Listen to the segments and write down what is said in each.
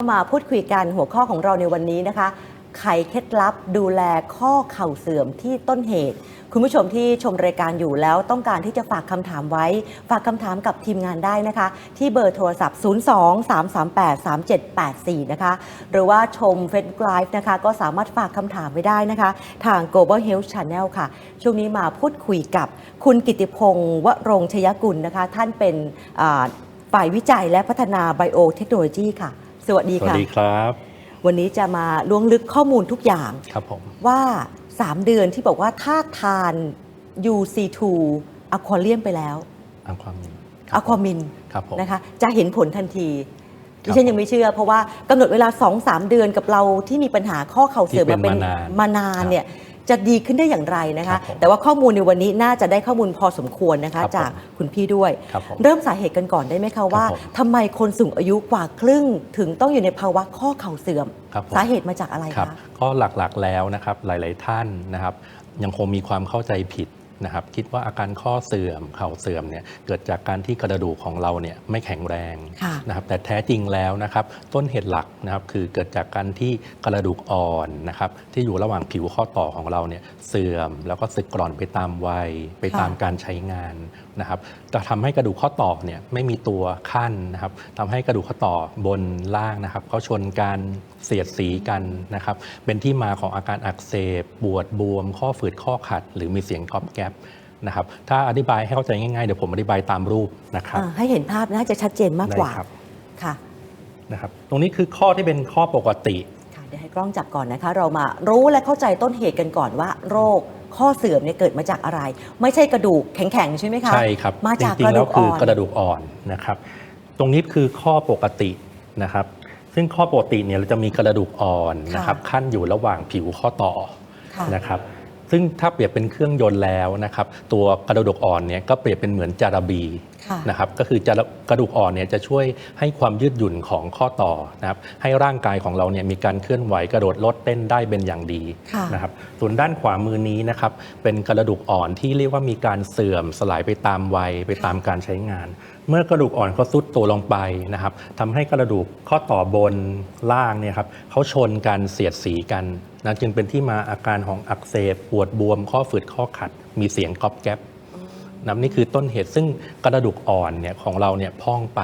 มาพูดคุยกันหัวข้อของเราในวันนี้นะคะ ไขเคล็ดลับดูแลข้อเข่าเสื่อมที่ต้นเหตุ คุณผู้ชมที่ชมรายการอยู่แล้วต้องการที่จะฝากคำถามไว้ ฝากคำถามกับทีมงานได้นะคะ ที่เบอร์โทรศัพท์ 02-338-3784 นะคะ หรือว่าชม Facebook Live นะคะ ก็สามารถฝากคำถามไว้ได้นะคะ ทาง Global Health Channel ค่ะ ช่วงนี้มาพูดคุยกับคุณกิติพงศ์วรงชยกุลนะคะ ท่านเป็นฝ่ายวิจัยและพัฒนาไบโอเทคโนโลยีค่ะ สวัสดีสวัค่ะ สดีครับ วันนี้จะมาล้วงลึกข้อมูลทุกอย่างครับผม ว่า 3 เดือนที่บอกว่าถ้าทาน UC2 อะควาเรียมไปแล้วอัความมินอะความินครับผม นะคะ จะเห็นผลทันทีคดิรับฉันยังไม่เชื่อ เพราะว่ากำหนดเวลา 2-3 เดือนกับเราที่มีปัญหาข้อเข่าเสื่อมที่มาเป็เป็นนมานานมานานเนี่ย จะดีขึ้นได้อย่างไรนะครัคะบผมแต่ว่าข้อมูลในวันนี้น่าจะได้ข้อมูลพอสมควรนะคะ ครับผมจากคุณพี่ด้วย ครับผมเริ่มสาเหตุกันก่อนได้ไหมคะว่าผมทำไมคนสูงอายุกว่าครึ่ง ถึงต้องอยู่ในภาวะข้อเข่าเสื่อม ครับผม สาเหตุมาจากอะไรครับคะ ก็หลักๆแล้วนะครับหลาย ๆ ท่านนะครับยังคงมีความเข้าใจผิด นะครับคิดว่าอาการข้อเสื่อมเข่าเสื่อมเนี่ยเกิดจากการที่กระดูกของเราเนี่ยไม่แข็งแรงค่ะนะครับแต่แท้จริงแล้วนะครับต้นเหตุหลักนะครับคือเกิดจากการที่กระดูกอ่อนนะครับที่อยู่ระหว่างผิวข้อต่อของเราเนี่ยเสื่อมแล้วก็สึกกร่อนไปตามวัย ไปตามค่ะการใช้งานนะครับจะทำให้กระดูกข้อต่อเนี่ยไม่มีตัวขั้นนะครับทำให้กระดูกข้อต่อบนล่างนะครับเขาชนกันเสียดสีกันนะครับเป็นที่มาของอาการอักเสบปวดบวม ข้อฝืดข้อขัด หรือมีเสียงกรอบแกรบนะครับถ้าอธิบายให้เข้าใจง่ายๆ เดี๋ยวผมอธิบายตามรูปนะครับอ่าให้เห็นภาพน่าจะชัดเจนมากกว่าได้ครับค่ะนะครับตรงนี้คือข้อที่เป็นข้อปกติค่ะเดี๋ยวให้กล้องจับก่อนนะคะ เรามารู้และเข้าใจต้นเหตุกันก่อนว่า โรคข้อเสื่อมเนี่ยเกิดมาจากอะไร ไม่ใช่กระดูกแข็งๆใช่ไหมคะใช่ครับมาจากจริกงระๆดูแล้วกคือ่ออนกระดูกอ่อนนะครับ ตรงนี้คือข้อปกตินะครับ ซึ่งข้อปกติเนี่ยเราจะมีกระดูกอ่อนนะครับขั้นอยู่ระหว่างผิวข้อต่อค่ะนะครับ ซึ่งถ้าเปรียบเป็นเครื่องยนต์แล้วนะครับตัวกระดูกอ่อนเนี่ยก็เปรียบเป็นเหมือนจาระบี นะครับก็คือจะกระดูกอ่อนเนี่ยจะช่วยให้ความยืดหยุ่นของข้อต่อนะครับให้ร่างกายของเราเนี่ยมีการเคลื่อนไหวกระโดดลดเต้นได้เป็นอย่างดีค่ะนะครับส่วนด้านขวามือนี้นะครับเป็นกระดูกอ่อนที่เรียกว่ามีการเสื่อมสลายไปตามวัยไปตามการใช้งาน เมื่อกระดูกอ่อนเขาซุดตัวลงไปนะครับทำให้กระดูกข้อต่อบนล่างเนี่ยครับเขาชนกันเสียดสีกันนะจึงเป็นที่มาอาการของอักเสบปวดบวมข้อฝืดข้อขัด มีเสียงก๊อบแก๊บ นะนี่คือต้นเหตุซึ่งกระดูกอ่อนเนี่ยของเราเนี่ยพ่องไป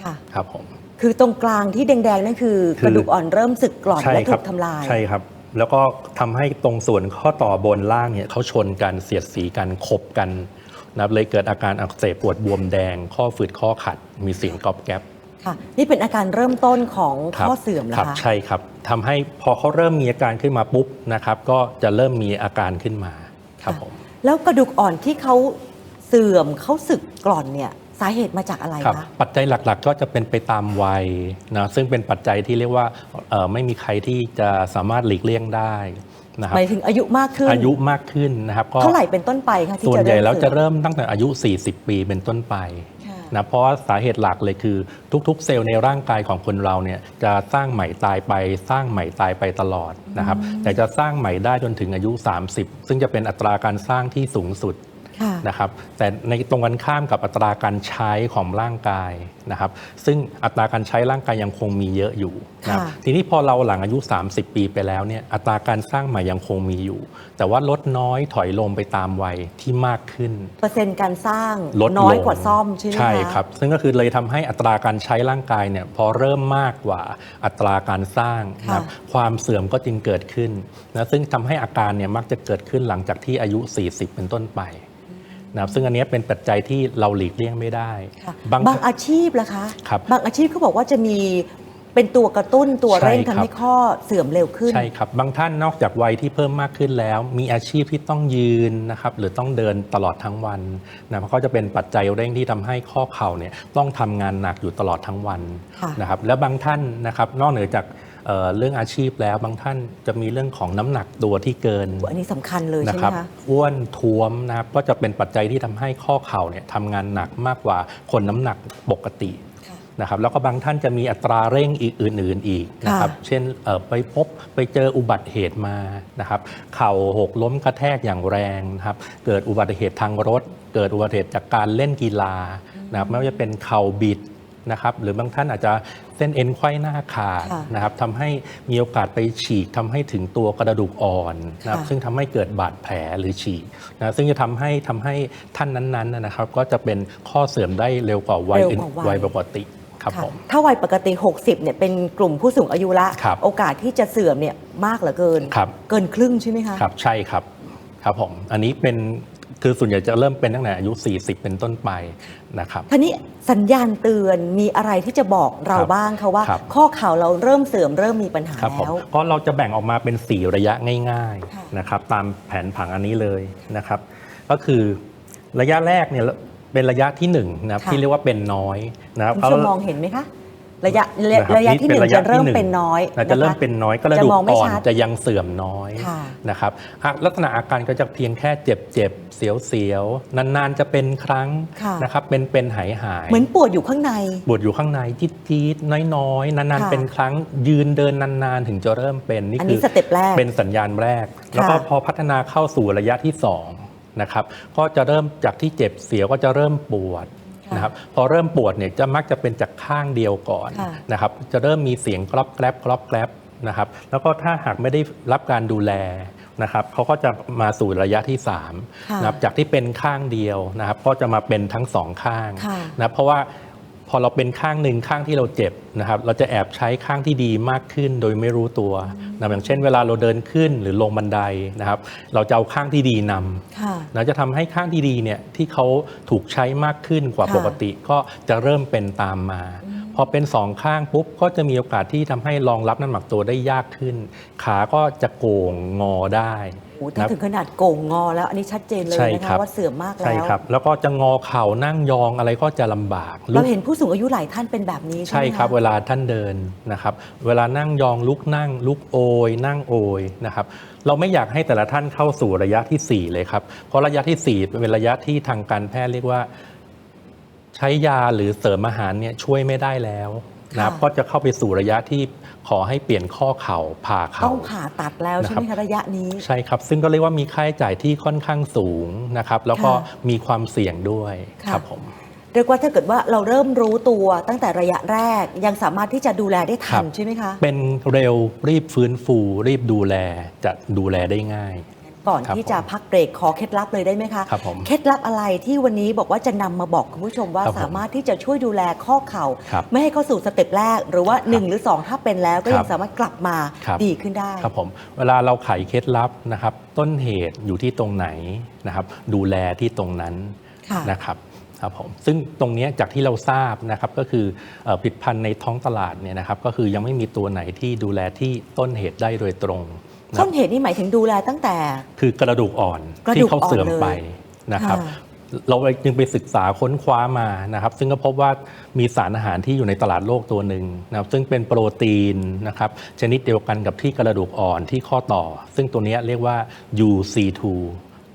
ค่ะ ครับผมคือตรงกลางที่แดงๆนั่นคือคือกระดูกอ่อนเริ่มสึกกร่อนใช่และคถูรับกทำลายใช่ครับ แล้วก็ทำให้ตรงส่วนข้อต่อบนล่างเนี่ยเขาชนกันเสียดสีกันขบกันนะครับเลยเกิดอาการอักเสบปวดบวมแดง ข้อฝืดข้อขัด มีเสียงก๊อบแก๊บค่ะนี่เป็นอาการเริ่มต้นของครับข้อเสื่อมเหรอครับคะใช่ครับทำให้พอเขาเริ่มมีอาการขึ้นมาปุ๊บนะครับ ก็จะเริ่มมีอาการขึ้นมาครับผมแล้วกระดูกอ่อนที่เขา เสื่อมเขาสึกกร่อนเนี่ยสาเหตุมาจากอะไรครับคะ ปัจจัยหลักๆ ก็จะเป็นไปตามวัยนะซึ่งเป็นปัจจัยที่เรียกว่าเอ่อไม่มีใครที่จะสามารถหลีกเลี่ยงได้นะครับหมายถึงอายุมากขึ้น อายุมากขึ้นนะครับก็เท่าไหร่เป็นต้นไปคะที่ส่วนจะใหญ่แล้วจะเสื่อมเริ่มตั้งแต่อายุ 40 ปีเป็นต้นไปค่ะ นะเพราะว่าสาเหตุหลักเลยคือทุกๆ เซลล์ในร่างกายของคนเราเนี่ยจะสร้างใหม่ตายไปสร้างใหม่ตายไปตลอดนะครับแต่จะสร้างใหม่ได้จนถึงอายุ 30 ซึ่งจะเป็นอัตราการสร้างที่สูงสุดค่ะ นะครับแต่ในตรงกันข้ามกับอัตราการใช้ของร่างกายนะครับซึ่งอัตราการใช้ร่างกายยังคงมีเยอะอยู่นะครับค่ะทีนี้พอเราหลังอายุ 30 ปีไปแล้วเนี่ยอัตราการสร้างใหม่ยังคงมีอยู่ แต่ว่าลดน้อยถอยลงไปตามวัยที่มากขึ้น เปอร์เซ็นต์การสร้างลดลงน้อยกว่าซ่อมใช่ไหมคะใช่ครับ ซึ่งก็คือเลยทำให้อัตราการใช้ร่างกายเนี่ยพอเริ่มมากกว่าอัตราการสร้างนะครับความเสื่อมก็จึงเกิดขึ้นนะซึ่งทำให้อาการเนี่ยมักจะเกิดขึ้นหลังจากที่อายุ 40 เป็นต้นไป นะครับซึ่งอันเนี้ยเป็นปัจจัยที่เราหลีกเลี่ยงไม่ได้ ค่ะบางบางอาชีพล่ะคะครับบางอาชีพเขาบอกว่าจะมีเป็นตัวกระตุ้นตัวเร่งใช่ครัทำบให้ข้อเสื่อมเร็วขึ้น ใช่ครับ บางท่านนอกจากวัยที่เพิ่มมากขึ้นแล้ว มีอาชีพที่ต้องยืนนะครับหรือต้องเดินตลอดทั้งวันนะเพราะก็จะเป็นปัจจัยเร่งที่ทำให้ข้อเข่าเนี่ยต้องทำงานหนักอยู่ตลอดทั้งวันค่ะ นะครับและบางท่านนะครับนอกเหนือจาก เอ่อเรื่องอาชีพแล้วบางท่านจะมีเรื่องของน้ำหนักตัวที่เกินอันนี้สำคัญเลยนะใช่ไหคมรับคะอ้วนท้วมนะครับก็จะเป็นปัจจัยที่ทำให้ข้อเข่าเนี่ยทำงานหนักมากกว่าคนน้ำหนักปกติค่ะนะครับแล้วก็บางท่านจะมีอัตราเร่งอีกอื่น ๆ อีกนะครับค่ะเช่นเอ่อไปพบไปเจออุบัติเหตุมานะครับเข่าหกล้มกระแทกอย่างแรงนะครับเกิดอุบัติเหตุทางรถ เกิดอุบัติเหตุจากการเล่นกีฬานะครับไม่ว่าจะเป็นเข่าบิด นะครับหรือบางท่านอาจจะเส้นเอ็นไขว้หน้าขาดค่ะนะครับทำให้มีโอกาสไปฉีกทำให้ถึงตัวกระดูกอ่อนนะครับค่ะซึ่งทำให้เกิดบาดแผลหรือฉีกนะซึ่งจะทำให้ทำให้ท่านนั้นๆนะครับ ก็จะเป็นข้อเสื่อมได้เร็วกว่าวัยเร็วอื่นกว่าวัยวัยปกติครับค่ะผมถ้าวัยปกติ 60เนี่ยเป็นกลุ่มผู้สูงอายุละครับโอกาสที่จะเสื่อมเนี่ยมากเหลือเกินครับเกินครึ่งใช่ไหมคะครับใช่ครับครับผมอันนี้เป็น คือส่วนใหญ่จะเริ่มเป็นตั้งแต่อายุ 40 เป็นต้นไปนะครับทีนี้สัญญาณเตือนมีอะไรที่จะบอกเราครับบ้างคะว่าครับข้อเข่าเราเริ่มเสื่อมเริ่มมีปัญหาครับผมแล้วก็เราจะแบ่งออกมาเป็น 4 ระยะง่ายค่ะๆนะครับตามแผนผังอันนี้เลยนะครับก็คือระยะแรกเนี่ยเป็นระยะที่1นะครับค่ะที่เรียกว่าเป็นน้อยนะครับคุณผู้ชมมองเห็นไหมคะ ระยะระยะนคบระยะที่หนึ่งป็จะเริ่มที่เป็นน้อยเราจะเริ่มคเป็นน้อยกระดูจะกมองไม่อ่อนชัดจะยังเสื่อมน้อยค่ะนะครับอะลักษณะอาการก็จะเพียงแค่เจ็บเจ็บๆเสียวเสียวๆนานๆจะเป็นครั้งค่ะนะครับเป็นเป็นหายหายเหมือนปวดอยู่ข้างใน ปวดอยู่ข้างในจี๊ดจี๊ดๆน้อยๆ นานๆค่ะเป็นครั้งยืนเดินนานๆ ถึงจะเริ่มเป็นนี่อันคืนี้สเต็ปแรกเป็นสัญญาณแรก แล้วก็พอพัฒนาเข้าสู่ระยะที่2นะครับก็จะเริ่มจากที่เจ็บเสียวก็จะเริ่มปวดค่ะ นะครับพอเริ่มปวดเนี่ยจะมักจะเป็นจากข้างเดียวก่อนค่ะนะครับจะเริ่มมีเสียงกรอบแกรบกรอบแกรบนะครับแล้วก็ถ้าหากไม่ได้รับการดูแลนะครับเขาก็จะมาสู่ระยะที่3ค่ะนะครับจากที่เป็นข้างเดียวนะครับก็จะมาเป็นทั้งสองข้างค่ะนะเพราะว่า พอเราเป็นข้างหนึ่งข้างที่เราเจ็บนะครับเราจะแอบใช้ข้างที่ดีมากขึ้นโดยไม่รู้ตัวนะอย่างเช่น เวลาเราเดินขึ้นหรือลงบันไดนะครับเราจะเอาข้างที่ดีนำค่ะนะจะทำให้ข้างที่ดีเนี่ยที่เขาถูกใช้มากขึ้นกว่าค่ะปกติก็จะเริ่มเป็นตามมาพอเป็นสองข้างปุ๊บก็จะมีโอกาสที่ทำให้รองรับน้ำหนักตัวได้ยากขึ้น ขาก็จะโก่งงอได้ โอ้ถ้านะถึงขนาดโก่งงอแล้วอันนี้ชัดเจนเลยใช่นะครัคะบ ว่าเสื่อมมากแล้ว ใช่ครับ แล้วก็จะงอเข่านั่งยองอะไรก็จะลำบากลุเรากเห็นผู้สูงอายุหลายท่านเป็นแบบนี้ใช่ใช่ไหมะ ครับ เวลาท่านเดินนะครับ เวลานั่งยองลุกนั่ง ลุกโอยนั่งโอยนะครับ เราไม่อยากให้แต่ละท่านเข้าสู่ระยะทีสี่4 เลยครับ เพราะระยะทีสี่4 เป็นระยะที่ทางการแพทย์เรียกว่า ใช้ยาหรือเสริมอาหารเนี่ยช่วยไม่ได้แล้ว นะครับค่ะก็จะเข้าไปสู่ระยะที่ขอให้เปลี่ยนข้อเข่าผ่าต้เข่าองผ่าตัดแล้วใช่ไหมนะครัคะบระยะนี้ใช่ครับซึ่งก็เรียกว่ามีค่าใช้จ่ายที่ค่อนข้างสูงนะครับแล้วก็ค่ะมีความเสี่ยงด้วยค่ะครับผมเรียกว่าถ้าเกิดว่าเราเริ่มรู้ตัวตั้งแต่ระยะแรกยังสามารถที่จะดูแลได้ทันครับใช่ไหมคะ เป็นเร็วรีบฟื้นฟู รีบดูแลจะดูแลได้ง่าย ก่อนครับที่จะพักเบรกขอเคล็ดลับเลยได้ไหมคะครับผมเคล็ดลับอะไรที่วันนี้บอกว่าจะนำมาบอกคุณผู้ชมว่าครับผมสามารถที่จะช่วยดูแลข้อเข่า ครับไม่ให้เข้าสู่สเต็ปแรก หรือว่า 1 หรือ 2 ถ้าเป็นแล้วก็ครัยับงสามารถกลับมาครับ ดีขึ้นได้ ครับผมเวลาเราไขเคล็ดลับนะครับ ต้นเหตุอยู่ที่ตรงไหนนะครับ ดูแลที่ตรงนั้นค่ะนะครับครับผมซึ่งตรงเนี้ยจากที่เราทราบนะครับก็คือเอ่อผลิตภัณฑ์ในท้องตลาดเนี่ยนะครับ ก็คือยังไม่มีตัวไหนที่ดูแลที่ต้นเหตุได้โดยตรงนะค ต้รับนเหตุนี่หมายถึงดูแลตั้งแต่ คือกระดูกอ่อนกระดูที่กเขาเสื่อมอ่อนเลยไปนะครับค่ะเราจึงไปศึกษาค้นคว้ามานะครับ ซึ่งก็พบว่ามีสารอาหารที่อยู่ในตลาดโลกตัวหนึ่งนะครับซึ่งเป็นโปรตีนนะครับชนิดเดียวกันกับที่กระดูกอ่อนที่ข้อต่อ ซึ่งตัวเนี้ยเรียกว่า UC2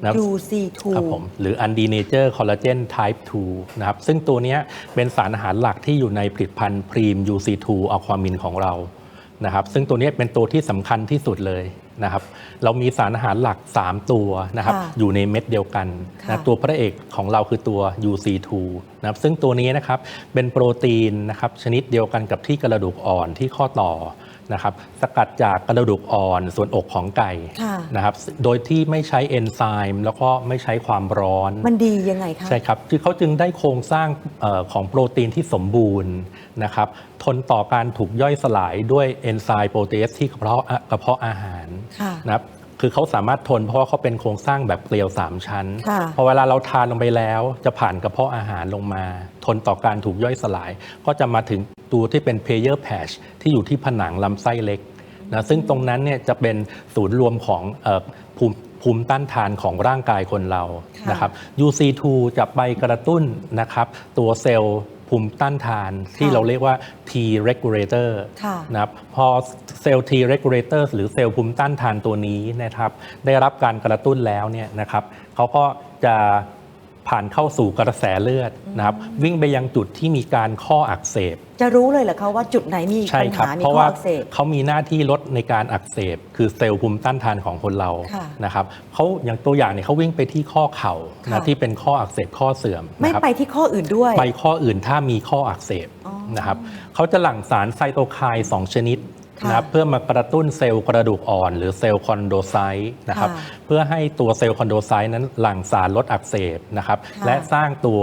นะครับ UC2 ครับผมหรือ Undenature Collagen Type 2 นะครับ ซึ่งตัวเนี้ยเป็นสารอาหารหลักที่อยู่ในผลิตภัณฑ์พรีม UC2 อัลความินของเรานะครับซึ่งตัวเนี้ยเป็นตัวที่สำคัญที่สุดเลย นะครับเรามีสารอาหารหลัก 3 ตัวนะครับค่ะอยู่ในเม็ดเดียวกันค่ะนะตัวพระเอกของเราคือตัว UC2 นะครับซึ่งตัวนี้นะครับเป็นโปรตีนนะครับชนิดเดียวกันกับที่กระดูกอ่อนที่ข้อต่อนะครับสกัดจากกระดูกอ่อนส่วนอกของไก่ค่ะ นะครับโดยที่ไม่ใช้เอนไซม์แล้วก็ไม่ใช้ความร้อน มันดียังไงคะ ใช่ครับ คือเขาจึงได้โครงสร้างเออของโปรตีนที่สมบูรณ์นะครับ ทนต่อการถูกย่อยสลายด้วยเอนไซม์โปรตีเอสที่กระเพาะกระเพาะอาหารค่ะ นะครับคือเขาสามารถทนเพราะว่าเขาเป็นโครงสร้างแบบเกลียว 3 ชั้นค่ะพอเวลาเราทานลงไปแล้ว จะผ่านกระเพาะอาหารลงมา ทนต่อการถูกย่อยสลาย ก็จะมาถึงตัวที่เป็น player patch ที่อยู่ที่ผนังลำไส้เล็กนะซึ่งตรงนั้นเนี่ยจะเป็นศูนย์รวมของเออภูมิภูมิต้านทานของร่างกายคนเราค่ะนะครับ UC2 จะไปกระตุ้นนะครับตัวเซลล์ ภูมิต้านทานที่ค่ะเราเรียกว่า T regulator ค่ะนะครับพอเซลล์ T regulator หรือเซลล์ภูมิต้านทานตัวนี้นะครับได้รับการกระตุ้นแล้วเนี่ยนะครับเขาก็จะ ผ่านเข้าสู่กระแสเลือดนะครับวิ่งไปยังจุดที่มีการข้ออักเสบ จะรู้เลยเหรอคะว่าจุดไหนมีใช่ปัญครับหา มีเพราะข้อว่าอักเสบ เขามีหน้าที่ลดในการอักเสบ คือเซลล์ภูมิต้านทานของคนเราค่ะนะครับเขาอย่างตัวอย่างเนี่ยเขาวิ่งไปที่ข้อเข่าค่ะ นะที่เป็นข้ออักเสบข้อเสื่อมไม่นะครับไปที่ข้ออื่นด้วย ไปข้ออื่นถ้ามีข้ออักเสบอ๋อ นะครับเขาจะหลั่งสารไซโตไคน์สองชนิดค่ะ นะครับเพื่อมากระตุ้นเซลล์กระดูกอ่อน หรือเซลล์คอนโดไซต์นะครับค่ะเพื่อให้ตัวเซลล์คอนโดไซต์นั้นหลั่งสารลดอักเสบนะครับค่ะและสร้างตัว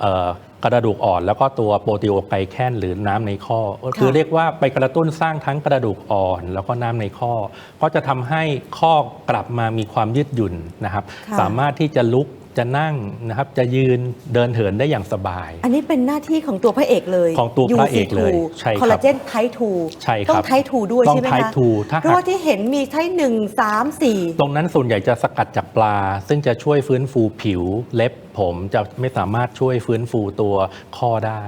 เอ่อกระดูกอ่อน แล้วก็ตัวโปรตีโอไกลแคนหรือน้ำในข้อก็คือเรียกว่าไปกระตุ้นสร้างทั้งกระดูกอ่อน แล้วก็น้ำในข้อ ก็จะทำให้ข้อกลับมามีความยืดหยุ่นนะครับค่ะ สามารถที่จะลุก จะนั่งนะครับจะยืนเดินเหินได้อย่างสบาย อันนี้เป็นหน้าที่ของตัวพระเอกเลยของตัวพระเอกเลย UC2 ใช่ครับคอลลาเจนไททูใช่ครับต้องไททูด้วยต้องใช่ไหมไทคะทูถ้าเพราะหากว่าที่เห็นมีไทหนึ่งสามสี่ตรงนั้นส่วนใหญ่จะสกัดจากปลา ซึ่งจะช่วยฟื้นฟูผิวเล็บผมจะไม่สามารถช่วยฟื้นฟูตัวข้อได้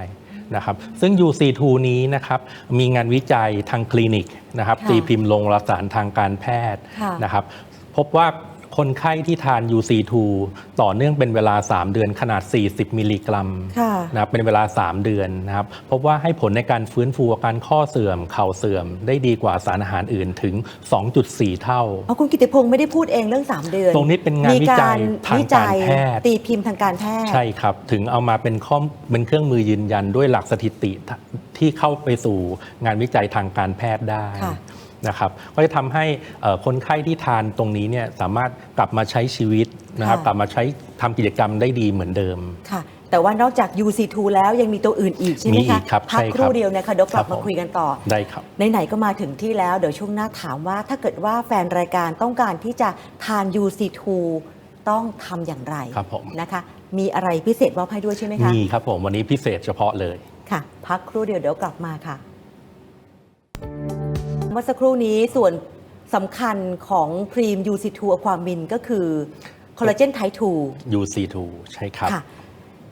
นะครับซึ่ง UC2 นี้นะครับมีงานวิจัยทางคลินิกนะครับค่ะตีพิมพ์ลงวารสารทางการแพทย์ค่ะนะครับพบว่า คนไข้ที่ทาน UC2 ต่อเนื่องเป็นเวลา 3 เดือนขนาด 40 มิลลิกรัมค่ะนะครับเป็นเวลา 3 เดือนนะครับพบว่าให้ผลในการฟื้นฟูอาการข้อเสื่อม เข่าเสื่อม ได้ดีกว่าสารอาหารอื่นถึง 2.4 เท่าเอาคุณกิติพงศ์ไม่ได้พูดเองเรื่อง 3 เดือน ตรงนี้เป็นงานวิจัยทางการแพทย์ตีพิมพ์ทางการแพทย์ ใช่ครับ ถึงเอามาเป็นข้อมเป็นเครื่องมือยืนยันด้วยหลักสถิติที่เข้าไปสู่งานวิจัยทางการแพทย์ได้ค่ะ นะครับก็จะทำให้เอ่อคนไข้ที่ทานตรงนี้เนี่ยสามารถกลับมาใช้ชีวิตนะครับค่ะกลับมาใช้ทำกิจกรรมได้ดีเหมือนเดิมค่ะแต่ว่านอกจาก UC2 แล้วยังมีตัวอื่นอีกใช่ไหมมีอีคะกครับพักใช่คครับรู่เดียวนะคะเดี๋ยวกลับครับมาผมคุยกันต่อได้ครับไหนๆก็มาถึงที่แล้วเดี๋ยวช่วงหน้าถามว่า ถ้าเกิดว่าแฟนรายการต้องการที่จะทาน UC2 ต้องทำอย่างไรครับผมนะคะ มีอะไรพิเศษมอบให้ด้วยใช่ไหมคะมีครับผมวันนี้พิเศษเฉพาะเลยค่ะ พักครู่เดียวเดี๋ยวกลับมาค่ะ เมื่อสักครู่นี้ส่วนสำคัญของพรีม UC2 อความมินก็คือคอลลาเจนไท2 UC2 ใช่ครับค่ะ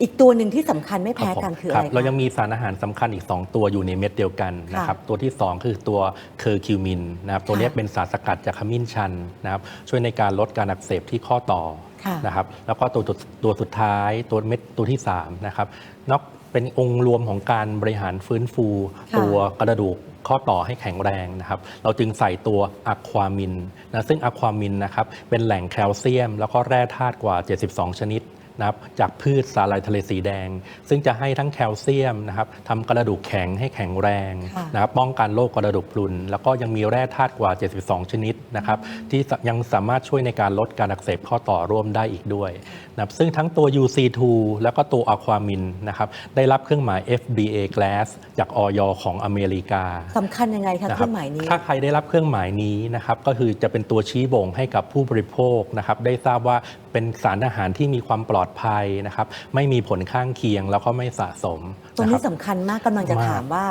อีกตัวหนึ่งที่สำคัญไม่แพ้รับผมกันคือคอะรัไรบคะเรายังมีสารอาหารสำคัญอีก 2 ตัวอยู่ในเม็ดเดียวกันนะครับ ตัวที่ 2 คือตัวเคอร์คิวมินนะครับ ตัวนี้ค่ะเป็นสารสกัดจากขมิ้นชันนะครับ ช่วยในการลดการอักเสบที่ข้อต่อค่ะนะครับ แล้วก็ตัวตัวตัวสุดท้ายตัวเม็ดตัวที่3นะครับนอกเป็นองค์รวมของการบริหารฟื้นฟูค่ะตัวกระดูก ข้อต่อให้แข็งแรงนะครับ เราจึงใส่ตัวอะความินนะซึ่งอะความินนะครับเป็นแหล่งแคลเซียม แล้วก็แร่ธาตุกว่า 72 ชนิด นะครับจากพืชสาหร่ายทะเลสีแดง ซึ่งจะให้ทั้งแคลเซียมนะครับทำกระดูกแข็งให้แข็งแรงค่ะนะครับป้องกันโรคกระดูกพรุน แล้วก็ยังมีแร่ธาตุกว่า 72 ชนิดนะครับที่ยังสามารถช่วยในการลดการอักเสบข้อต่อร่วมได้อีกด้วยนะครับซึ่งทั้งตัว UC2 แล้วก็ตัวอะความินนะครับได้รับเครื่องหมาย FBA Glass จากออยของอเมริกาสำคัญยังไงคะนะเครื่องหมายนี้ถ้าใครได้รับเครื่องหมายนี้นะครับก็คือจะเป็นตัวชี้บ่งให้กับผู้บริโภคนะครับได้ทราบว่า เป็นสารอาหารที่มีความปลอดภัยนะครับ ไม่มีผลข้างเคียงแล้วก็ไม่สะสมตรงนะคนี้รับสำคัญมากกำลังจะมากถามว่า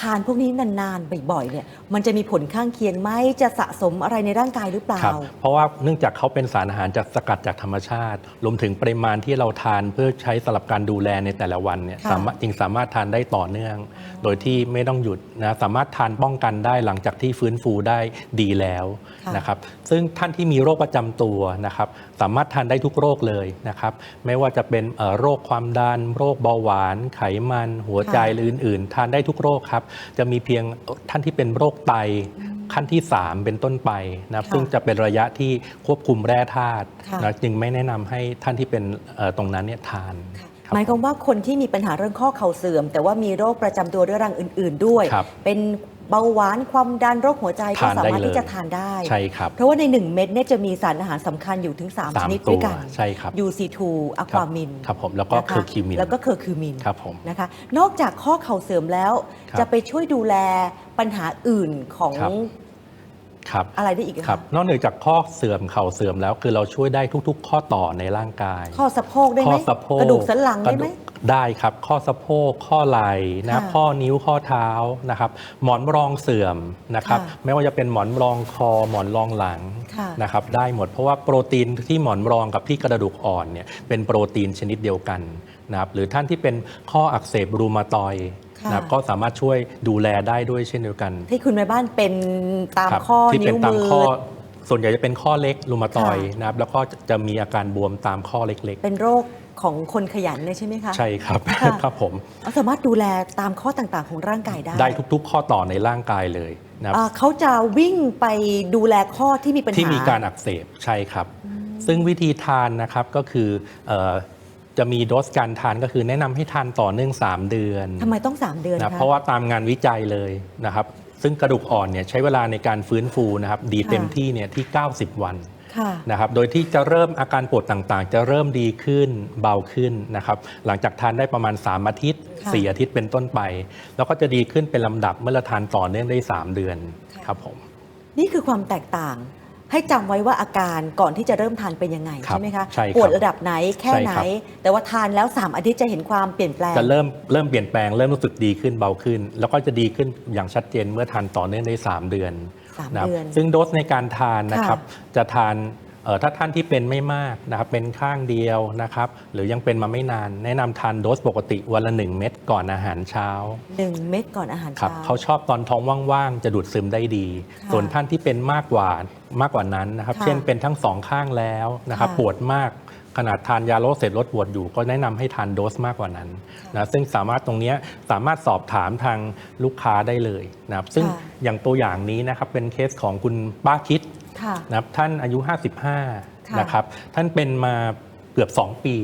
ทานพวกนี้นานๆบ่อยๆเนี่ยมันจะมีผลข้างเคียงไหมจะสะสมอะไรในร่างกายหรือเปล่า ครับเพราะว่าเนื่องจากเขาเป็นสารอาหารจากสกัดจากธรรมชาติ รวมถึงปริมาณที่เราทานเพื่อใช้สำหรับการดูแลในแต่ละวันเนี่ยค่ะ สามารถจึงสามารถทานได้ต่อเนื่อง โดยที่ไม่ต้องหยุดนะสามารถทานป้องกันได้หลังจากที่ฟื้นฟูได้ดีแล้วค่ะนะครับซึ่งท่านที่มีโรคประจำตัวนะครับสามารถทานได้ทุกโรคเลยนะครับไม่ว่าจะเป็นเอ่อโรคความดัน โรคเบาหวาน ไขมัน หัวใจหรืออื่นๆ ทานได้ทุกโรคครับจะมีเพียงท่านที่เป็นโรคไตขั้นที่ 3 เป็นต้นไปนะครับค่ะซึ่งจะเป็นระยะที่ควบคุมแร่ธาตุค่ะนะจึงไม่แนะนำให้ท่านที่เป็นเอ่อตรงนั้นเนี่ยทานรับหมายความว่าคนที่มีปัญหาเรื่องข้อเข่าเสื่อม แต่ว่ามีโรคประจำตัวเรื้อรังอื่น ๆ ด้วยครับเป็น เบาหวานความดันโรคหัวใจก็ทานสาได้มารถเลยที่จะทานได้ ใช่ครับ เพราะว่าใน 1 เม็ดเนี่ยจะมีสารอาหารสำคัญอยู่ถึง3สาชมนิดตัด้วยวกันใช่ครับ UC2 อะความินครับผมแล้วก็เคอร์คิวมินแล้วก็เคอร์คิวมินครับผม นะคะ นอกจากข้อเข่าเสื่อมแล้ว ครับจะไปช่วยดูแลปัญหาอื่นของครับ ครับอะไรได้อีกอะะครับนอกเหนือจากข้อเสื่อมเข่าเสื่อมแล้ว คือเราช่วยได้ทุก ๆ ข้อต่อในร่างกาย ข้อสะโพกได้ไหข้มอสะโพกกระดูกสันหลังได้ไหมกระกได้ครับ ข้อสะโพกข้อไหล่นะค่ะข้อนิ้วข้อเท้านะครับ หมอนรองเสื่อมนะครับค่ะไม่ว่าจะเป็นหมอนรองคอหมอนรองหลังค่ะนะครับ ได้หมดเพราะว่าโปรตีนที่หมอนรองกับที่กระดูกอ่อนเนี่ยเป็นโปรตีนชนิดเดียวกันนะครับหรือท่านที่เป็นข้ออักเสบรูมาตอยด์ค่ะ นะครับก็สามารถช่วยดูแลได้ด้วยเช่นเดียวกันที่คุณแม่บ้านเป็นตามครับข้อที่เป็นิ้นวตามมือ ข้อ ส่วนใหญ่จะเป็นข้อเล็กรูมาตอยด์ค่ะนะครับแล้วก็จะมีอาการบวมตามข้อเล็กเป็นโรคของคนขยันเลยใช่ไหมคะใช่ครับค่ะ ครับผมเอาสามารถดูแลตามข้อต่างๆ ของร่างกายได้ได้ทุกๆ ข้อต่อในร่างกายเลยนะครับ อ่าเขาจะวิ่งไปดูแลข้อที่มีปัญหา ที่มีการอักเสบใช่ครับ ซึ่งวิธีทานนะครับก็คือเอ่อ จะมีโดสการทานก็คือแนะนำให้ทานต่อเนื่อง 3 เดือนทำไมต้อง 3 เดือนนะคะ เพราะว่าตามงานวิจัยเลยนะครับ ซึ่งกระดูกอ่อนเนี่ยใช้เวลาในการฟื้นฟูนะครับ ดีค่ะเต็มที่เนี่ยที่ 90 วันค่ะ นะครับ โดยที่จะเริ่มอาการปวดต่างๆ จะเริ่มดีขึ้นเบาขึ้นนะครับ หลังจากทานได้ประมาณ 3 อาทิตย์ ค่ะ 4 อาทิตย์เป็นต้นไป แล้วก็จะดีขึ้นเป็นลำดับเมื่อเราทานต่อเนื่องได้ 3 เดือนค่ะครับผม นี่คือความแตกต่าง ให้จำไว้ว่าอาการก่อนที่จะเริ่มทานเป็นยังไงครับใช่ไหมคะใช่ครับปวดระดับไหนแค่ใช่ไหนครับแต่ว่าทานแล้ว 3 อาทิตย์จะเห็นความเปลี่ยนแปลงจะเริ่มเริ่มเปลี่ยนแปลงเริ่มรู้สึกดีขึ้นเบาขึ้น แล้วก็จะดีขึ้นอย่างชัดเจนเมื่อทานต่อเนื่องได้3เดือนสามนะครับเดือน ซึ่งโดสในการทานนะครับค่จะทานเอ่อถ้าท่านที่เป็นไม่มากนะครับเป็นข้างเดียวนะครับ หรือยังเป็นมาไม่นาน แนะนำทานโดสปกติวันละ 1 เม็ดก่อนอาหารเช้าหนึ่งเม็ดก่อนอาหารครับเช้าเขาชอบตอนท้องว่างๆ จะดูดซึมได้ดีค่ะส่วนท่านที่เป็นมากกว่า มากกว่านั้นนะครับ ค่ะเช่นเป็นทั้งสองข้างแล้วนะครับค่ะปวดมากขนาดทานยาลดเสร็จลดปวดอยู่ก็แนะนำให้ทานโดสมากกว่านั้นค่ะนะซึ่งสามารถตรงเนี้ยสามารถสอบถามทางลูกค้าได้เลยนะครับ ซึ่งค่ะ อย่างตัวอย่างนี้นะครับเป็นเคสของคุณป้าคิด ค่ะ นะครับท่านอายุค่ะ55 นะครับ ท่านเป็นมาเกือบ 2 ปี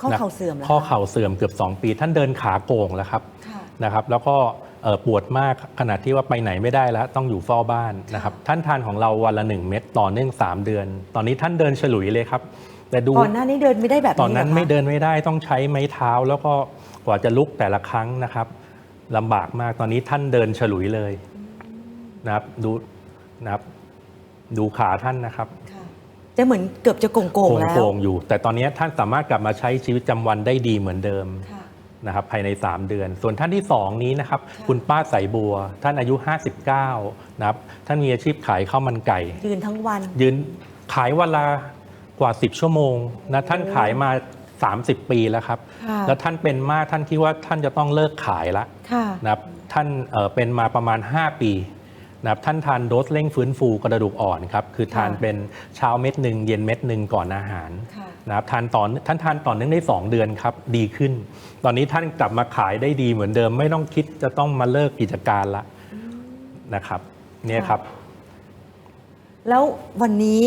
ข้อนะเข่าเสื่อมแล้วข้อเข่าเสื่อมเกือบ 2 ปี ท่านเดินขาโก่งแล้วครับค่ะ นะครับ แล้วก็เอ่อ ปวดมากขนาดที่ว่าไปไหนไม่ได้แล้วต้องอยู่เฝ้าบ้านนะครับท่านทานของเราวันละ 1 เม็ดต่อเนื่อง 3 เดือน ตอนนี้ท่านเดินฉลุยเลยครับ แต่ดูก่อนหน้านี้เดินไม่ได้แบบนี้ตอนนั้นหรคะไม่เดินไม่ได้ต้องใช้ไม้เท้าแล้วก็กว่าจะลุกแต่ละครั้งนะครับลำบากมากตอนนี้ท่านเดินฉลุยเลยนะครับดูนะครับดูขาท่านนะครับค่ะจะเหมือนเกือบจะโก่งๆแล้วโก่งๆอยู่ แต่ตอนนี้ท่านสามารถกลับมาใช้ชีวิตประจำวันได้ดีเหมือนเดิมค่ะ นะครับภายใน 3 เดือน ส่วนท่านที่ 2 นี้นะครับค่ะคุณป้าใสบัว ท่านอายุ 59นะครับท่านมีอาชีพขายข้าวมันไก่ ยืนทั้งวัน ยืนขายวันละกว่า 10 ชั่วโมงนะท่านขายมา 30 ปีแล้วครับค่ะแล้วท่านเป็นมากท่านคิดว่าท่านจะต้องเลิกขายละค่ะนะครับท่านเอ่อเป็นมาประมาณ 5 ปีนะครับท่านทานโดสเร่งฟื้นฟูกระดูกอ่อนครับคือทานค่ะเป็นเช้าเม็ดหนึ่งเย็นเม็ดหนึ่งก่อนอาหารค่ะ นะครับทานต่อท่านทานต่อเนื่องได้ 2 เดือนครับดีขึ้น ตอนนี้ท่านกลับมาขายได้ดีเหมือนเดิม ไม่ต้องคิดจะต้องมาเลิกกิจการละนะครับเนี่ยครับ แล้ววันนี้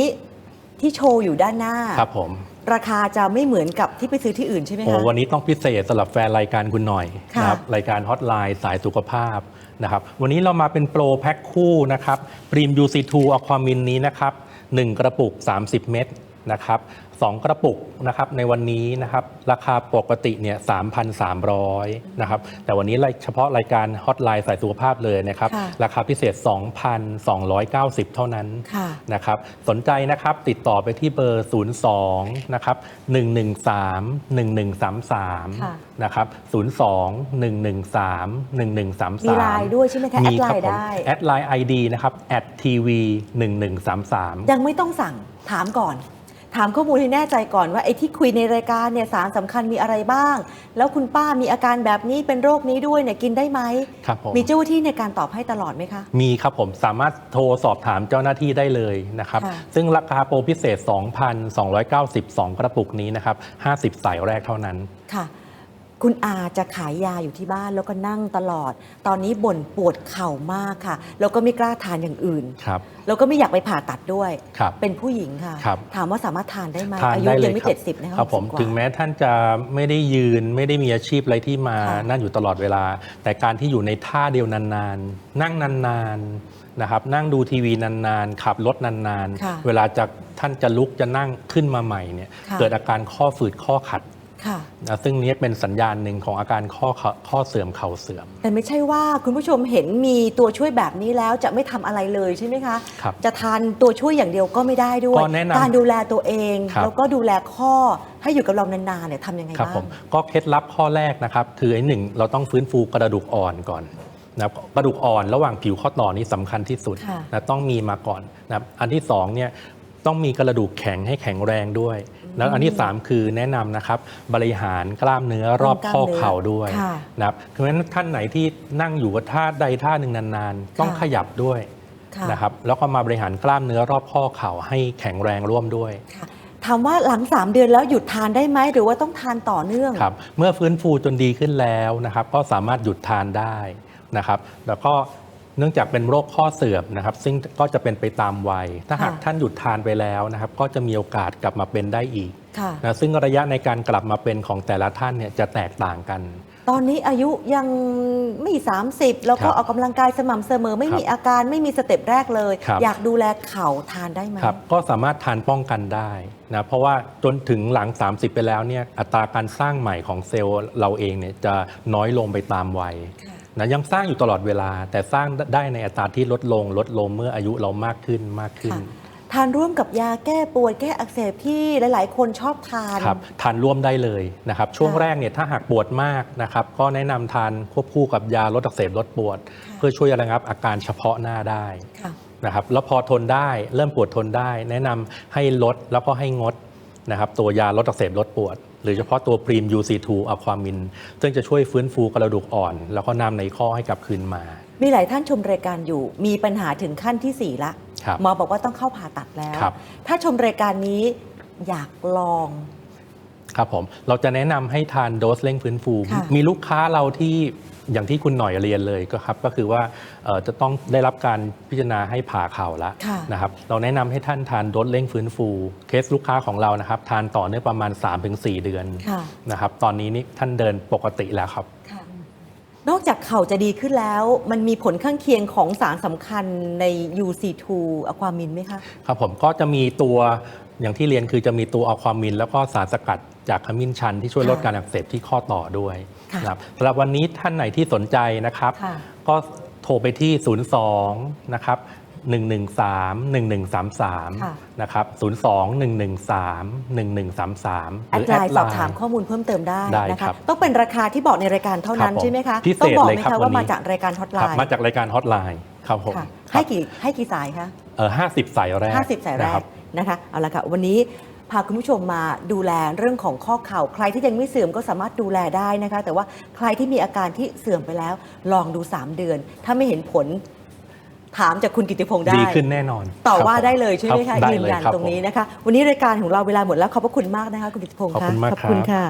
ที่โชว์อยู่ด้านหน้าครับผมราคาจะไม่เหมือนกับที่ไปซื้อที่อื่นใช่ไหมโอ้คะวันนี้ต้องพิเศษสำหรับแฟนรายการคุณหน่อยค่ะนะครับรายการฮอตไลน์สายสุขภาพนะครับวันนี้เรามาเป็นโปรแพ็คคู่นะครับปรีม UC2 อะความินนี้นะครับ1กระปุก 30 เม็ดนะครับ สองกระปุกนะครับในวันนี้นะครับราคาปกติเนี่ย3,300นะครับแต่วันนี้เฉพาะรายการฮอตไลน์สายสุขภาพเลยนะครับค่ะราคาพิเศษ 2,290 เท่านั้นค่ะนะครับสนใจนะครับติดต่อไปที่เบอร์ 02นะครับ113 1133ค่ะนะครับ02 113 1133 มีไลน์ด้วยใช่ไหมคะแอดไลน์ครับผมได้แอดไลน์ ID นะครับ @tv 1133ยังไม่ต้องสั่งถามก่อน ถามข้อมูลให้แน่ใจก่อนว่าไอ้ที่คุยในรายการเนี่ยสารสำคัญมีอะไรบ้าง แล้วคุณป้ามีอาการแบบนี้เป็นโรคนี้ด้วยเนี่ยกินได้ไหมครับผมมีเจ้าหน้าที่ในการตอบให้ตลอดไหมคะ มีครับผมสามารถโทรสอบถามเจ้าหน้าที่ได้เลยนะครับค่ะซึ่งราคาโปรพิเศษ 2,292 กระปุกนี้นะครับ50 สายแรกเท่านั้นค่ะ คุณอาจะขายยาอยู่ที่บ้านแล้วก็นั่งตลอด ตอนนี้บ่นปวดเข่ามากค่ะ แล้วก็ไม่กล้าทานอย่างอื่น ครับ แล้วก็ไม่อยากไปผ่าตัดด้วย ครับ เป็นผู้หญิงค่ะ ครับ ถามว่าสามารถทานได้ไหมทานอายุได้เลยัยงไม่ครับเจ็ดสิบนะคะครับผม60กว่า ถึงแม้ท่านจะไม่ได้ยืนไม่ได้มีอาชีพอะไรที่มาค่ะนั่นอยู่ตลอดเวลา แต่การที่อยู่ในท่าเดียวนานๆ นั่งนานๆนะครับนั่งดูทีวีนานๆ ขับรถนานค่ะๆ เวลาจะท่านจะลุกจะนั่งขึ้นมาใหม่เนี่ยค่ะ เกิดอาการข้อฝืดข้อขัดค่ะนะ ซึ่งนี้เป็นสัญญาณหนึ่งของอาการข้อเข่าข้อเสื่อมเข่าเสื่อม แต่ไม่ใช่ว่าคุณผู้ชมเห็นมีตัวช่วยแบบนี้แล้วจะไม่ทำอะไรเลยใช่ไหมคะครับจะทานตัวช่วยอย่างเดียวก็ไม่ได้ด้วยก็แนะนำการดูแลตัวเองครับแล้วก็ดูแลข้อให้อยู่กับเรานานๆเนี่ยทำยังไงครับบ้าผงมก็เคล็ดลับข้อแรกนะครับ คือไอ้หนึ่งเราต้องฟื้นฟูกระดูกอ่อนก่อนนะครับกระดูกอ่อนระหว่างผิวข้อต่อนี้สำคัญที่สุดค่ะนะต้องมีมาก่อนนะครับอันที่สองเนี่ยต้องมีกระดูกแข็งให้แข็งแรงด้วย แล้วอันที่สามคือแนะนำนะครับบริหารกล้ามเนื้อรอบข้อเข่าด้วยค่ะนะครับเพราะฉะนั้นท่านไหนที่นั่งอยู่กับท่าใดท่าหนึ่งนานๆ ต้องค่ะขยับด้วยค่ะนะครับแล้วก็มาบริหารกล้ามเนื้อรอบข้อเข่าให้แข็งแรงร่วมด้วยค่ะถามว่าหลัง 3 เดือนแล้วหยุดทานได้ไหมหรือว่าต้องทานต่อเนื่องครับเมื่อฟื้นฟูจนดีขึ้นแล้วนะครับ ก็สามารถหยุดทานได้นะครับ แล้วก็ เนื่องจากเป็นโรคข้อเสื่อมนะครับ ซึ่งก็จะเป็นไปตามวัย ถ้าหากค่ะท่านหยุดทานไปแล้วนะครับ ก็จะมีโอกาสกลับมาเป็นได้อีกค่ะนะซึ่งระยะในการกลับมาเป็นของแต่ละท่านเนี่ยจะแตกต่างกัน ตอนนี้อายุยังไม่ 30 แล้วก็ครับออกกำลังกายสม่ำเสมอ ไม่ครับมีอาการไม่มีสเต็ปแรกเลยครับอยากดูแลเข่าทานได้ไหมครับก็สามารถทานป้องกันได้นะเพราะว่าจนถึงหลัง 30 ไปแล้วเนี่ยอัตราการสร้างใหม่ของเซลล์เราเองเนี่ยจะน้อยลงไปตามวัยค่ะ นะยังสร้างอยู่ตลอดเวลา แต่สร้างได้ในอัตราที่ลดลง ลดลงเมื่ออายุเรามากขึ้นมากขึ้นค่ะทานร่วมกับยาแก้ปวดแก้อักเสบที่หลาย ๆ คนชอบทานครับทานร่วมได้เลยนะครับ ช่วงค่ะแรกเนี่ยถ้าหากปวดมากนะครับ ก็แนะนำทานควบคู่กับยาลดอักเสบลดปวดค่ะเพื่อช่วยระงับอาการเฉพาะหน้าได้ค่ะนะครับแล้วพอทนได้เริ่มปวดทนได้ แนะนำให้ลดแล้วก็ให้งดนะครับตัวยาลดอักเสบลดปวด หรือเฉพาะตัวพรีม UC2 อะความิน ซึ่งจะช่วยฟื้นฟูกระดูกอ่อน แล้วก็นำในข้อให้กลับคืนมา มีหลายท่านชมรายการอยู่ มีปัญหาถึงขั้นที่ 4 ละ ครับหมอบอกว่าต้องเข้าผ่าตัดแล้ว ครับ ถ้าชมรายการนี้อยากลอง ครับผม เราจะแนะนำให้ทานโดสเร่งฟื้นฟู ค่ะมีลูกค้าเราที่ อย่างที่คุณหน่อยเรียนเลยก็ครับก็คือว่าเอ่อจะต้องได้รับการพิจารณาให้ผ่าเข่าแล้วค่ะนะครับเราแนะนำให้ท่านทานโดสเร่งฟื้นฟู เคสลูกค้าของเรานะครับทานต่อเนื่องประมาณ 3-4 เดือนค่ะนะครับตอนนี้นี่ท่านเดินปกติแล้วครับค่ะนอกจากเข่าจะดีขึ้นแล้ว มันมีผลข้างเคียงของสารสำคัญใน UC2 อะความมินไหมคะครับผมก็จะมีตัวอย่างที่เรียนคือจะมีตัวอะความมิน แล้วก็สารสกัดจากขมิ้นชันที่ช่วยค่ะลดการอักเสบที่ข้อต่อด้วยค่ะ นะครับสำหรับวันนี้ท่านไหนที่สนใจนะครับ ค่ะ ก็โทรไปที่ 02 นะครับ 113 1133ค่ะนะครับ 02 113 1133 แอดไลน์สอบถามข้อมูลเพิ่มเติมได้ได้นะครัคะ บต้องเป็นราคาที่บอกในรายการเท่านั้นครับผมใช่ไหมคะ พิเศษต้องบอกเลยไหมครับคะวัว่านนี้ มาจากรายการฮอตไลครับน์มาจากรายการฮอตไลน์ครับผมค่ะครัให้บกี่ให้กี่สายคะ เออ50 สายแรก50 สายแรนะคกบ นะคะเอาละค่ะวันนี้ พาคุณผู้ชมมาดูแลเรื่องของข้อเข่า ใครที่ยังไม่เสื่อมก็สามารถดูแลได้นะคะ แต่ว่าใครที่มีอาการที่เสื่อมไปแล้ว ลองดู 3 เดือน ถ้าไม่เห็นผลถามจากคุณกิติพงษ์ได้ ดีขึ้นแน่นอน ต่อครับว่าผมได้เลยใช่ไหมรัคะบได้ยืนเลยยันครับตรงนี้ผมนะคะ วันนี้รายการของเราเวลาหมดแล้วขอบพระคุณมากนะคะคุณกิติพงษ์ขอบคุณมากขอบคุณครับค่ะ